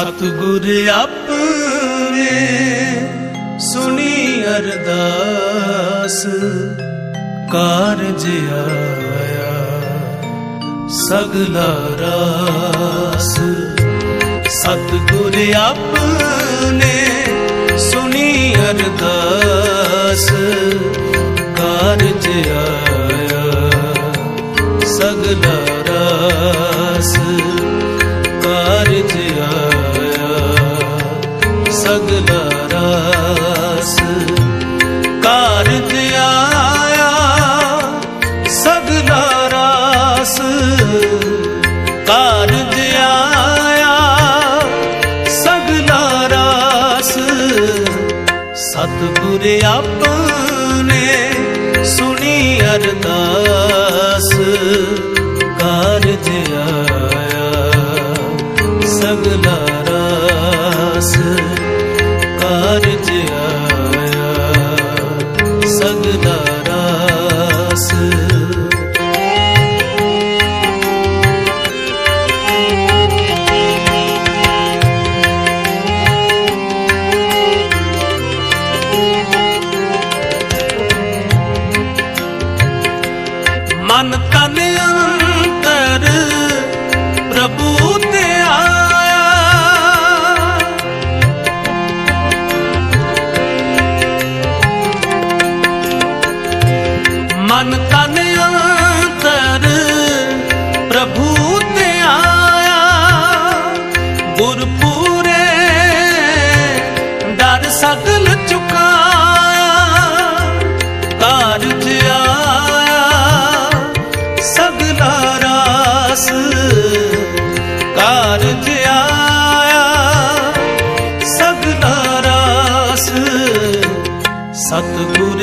ਸਤਿਗੁਰ ਆਪਣੇ ਸੁਣੀ ਅਰਦਾਸ ਕਾਰਜ ਆਇਆ ਸਗਲਾ ਰਾਸ। ਸਤਿਗੁਰ ਆਪਣੇ ਸੁਣੀ ਅਰਦਾਸ ਸਗਲਾ ਰਾਸ ਕਾਰਜ ਆਇਆ ਸਗਲਾ ਰਾਸ ਮਨ ਤਨ ਅੰਤਰ ਪ੍ਰਭੂ ਤੇ ਆਇਆ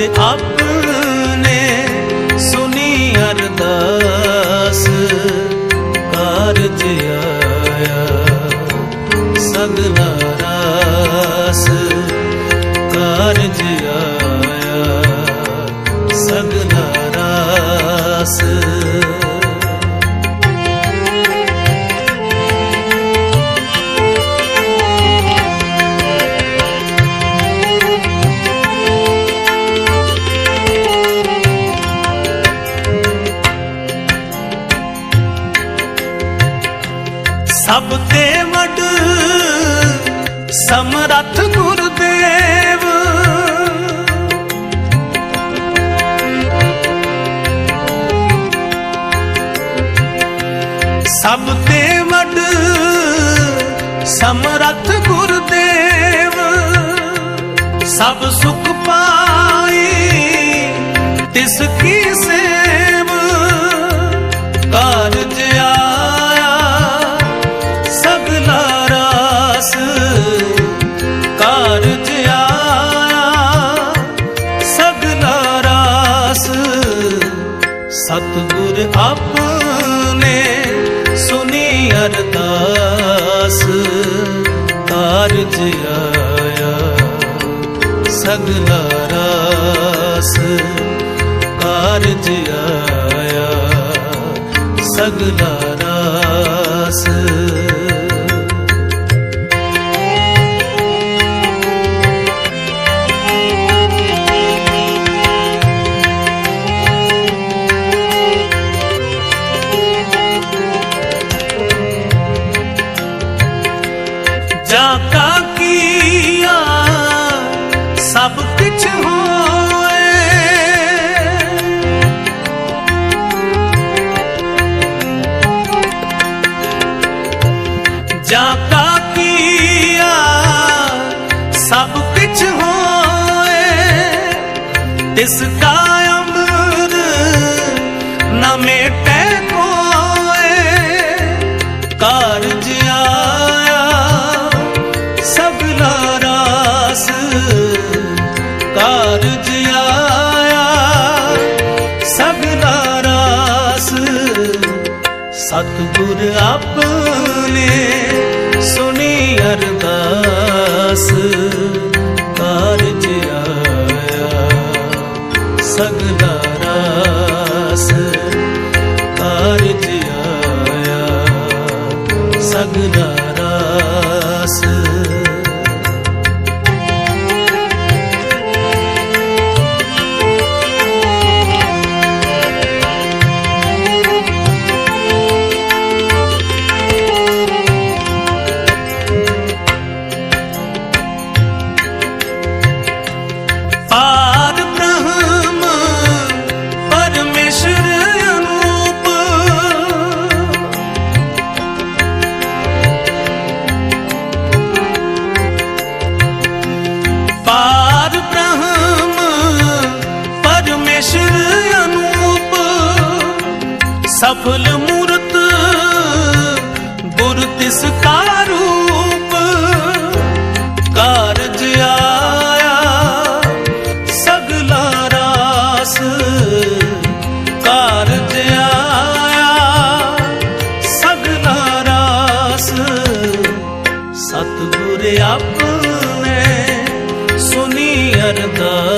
ਸਤਿਗੁਰ ਸਭ ਤੇ ਸਮਰੱਥ ਗੁਰਦੇਵ। ਸਭ ਤੇ ਵੱਡ ਸਮਰੱਥ ਗੁਰਦੇਵ। ਸਭ ਸੁਖ ਪਾਈ ਤਿਸ ਕੀ ਸਤਿਗੁਰ ਆਪਣੇ ਸੁਣੀ ਅਰਦਾਸ ਕਾਰਜ ਆਇਆ ਸਗਲਾ ਰਾਸ ਕਾਰਜ ਆਇਆ ਸਗਲਾ ਰਾਸ। ਤਿਸ ਅਵਲ ਮੂਰਤ, ਗੁਰ ਤਿਸ ਕਾ ਰੂਪ। ਕਾਰਜ ਆਇਆ, ਸਗਲਾ ਰਾਸ। ਕਾਰਜ ਆਇਆ, ਸਗਲਾ ਰਾਸ। ਸਤਗੁਰ ਆਪਣੇ ਸੁਨੀ ਅਰਦਾਸ।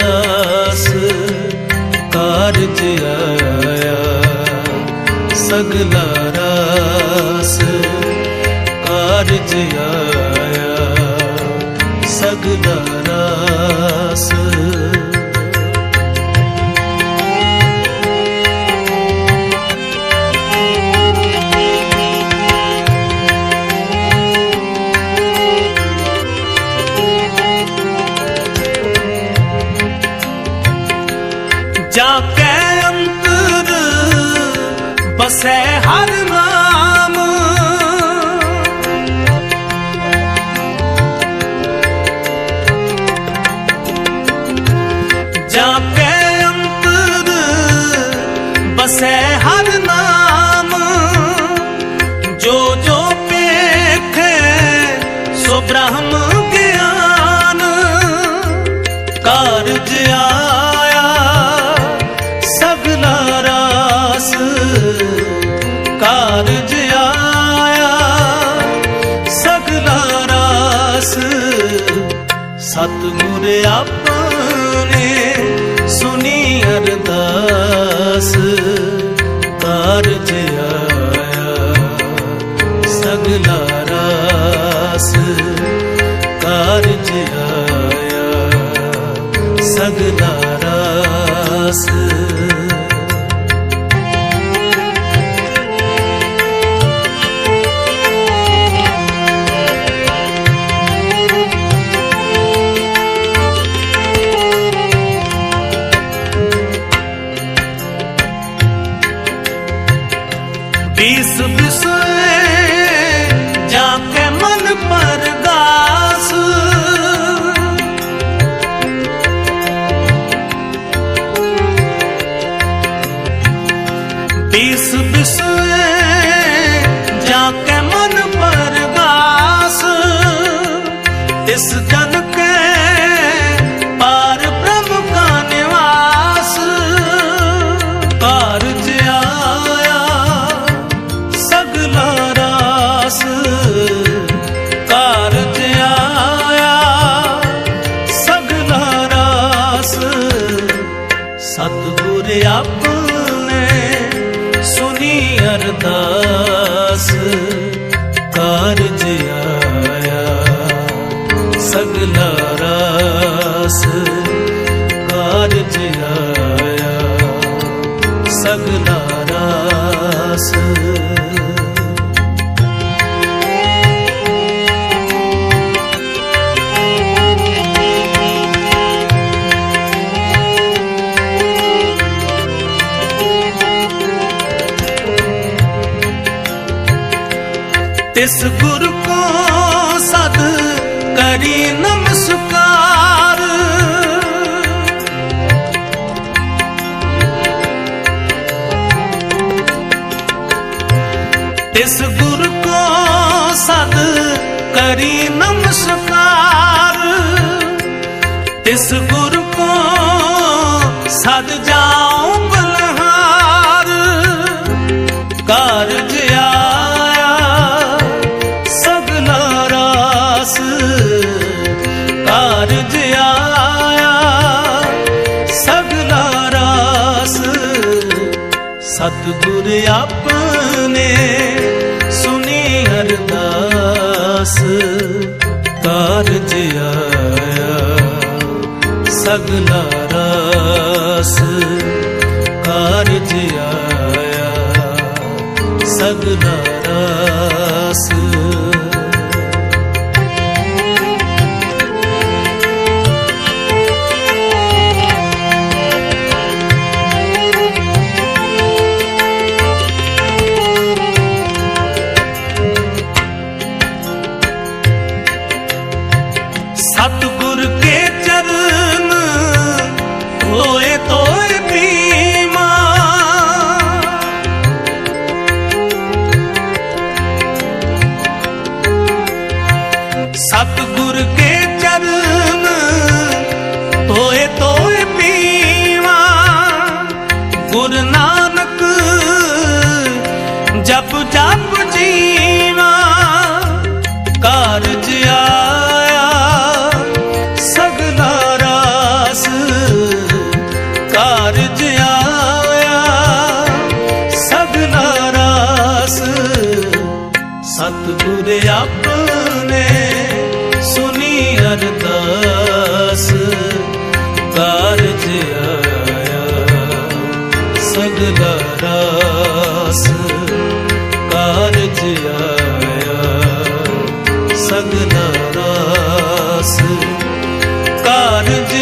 ਅਗਲਾ ਰਾਸ। ਕਾਰਜ ਵਸੈ ਹਰ ਨਾਮ। ਜੋ ਜੋ ਪੇਖੇ ਸੋ ਬ੍ਰਹਮ ਗਿਆਨ। ਕਾਰਜ ਆਇਆ, ਸਗਲਾ ਰਾਸ। ਕਾਰਜ ਆਇਆ, ਸਗਲਾ ਰਾਸ। ਸਤਿਗੁਰ ਆਪਣੇ ਸੁਣੀ ます。ਤਿਸ ਗੁਰ ਕੋ ਸਦ ਕਰੀ ਨਮਸਕਾਰ। ਤਿਸ ਗੁਰ ਕੋ ਸਦ ਕਰੀ ਅਰਦਾਸ ਕਾਰਜ ਆਇਆ। ਸਗਲਾ ਰਾਸ ਕਾਰਜ ਆਇਆ। ਸਗਲਾ ਰਾਸ ਸਤਿਗੁਰ ਕੇ ਚਰਨ ਤੋਏ ਤੋਏ ਪੀਵਾ ਗੁਰ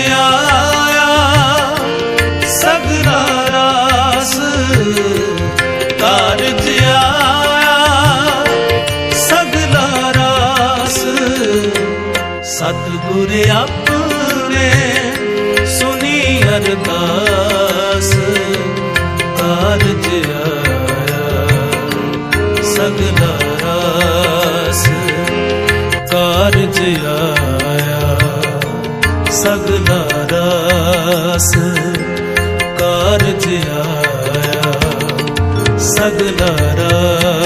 ਆਇਆ, ਸਗਲਾ ਰਾਸ ਕਾਰਜ ਆਇਆ। ਸਗਲਾ ਰਾਸ ਸਤਗੁਰ ਆਪਣੇ ਸੁਣੀ ਅਰਦਾਸ ਕਾਰਜ ਆਇਆ। ਸਗਲਾ ਰਾਸ ਕਾਰਜ ਆਇਆ ਸਗਲਾ ਰਾਸ। ਕਾਰਜ ਆਇਆ। ਸਗਲਾ ਰਾਸ।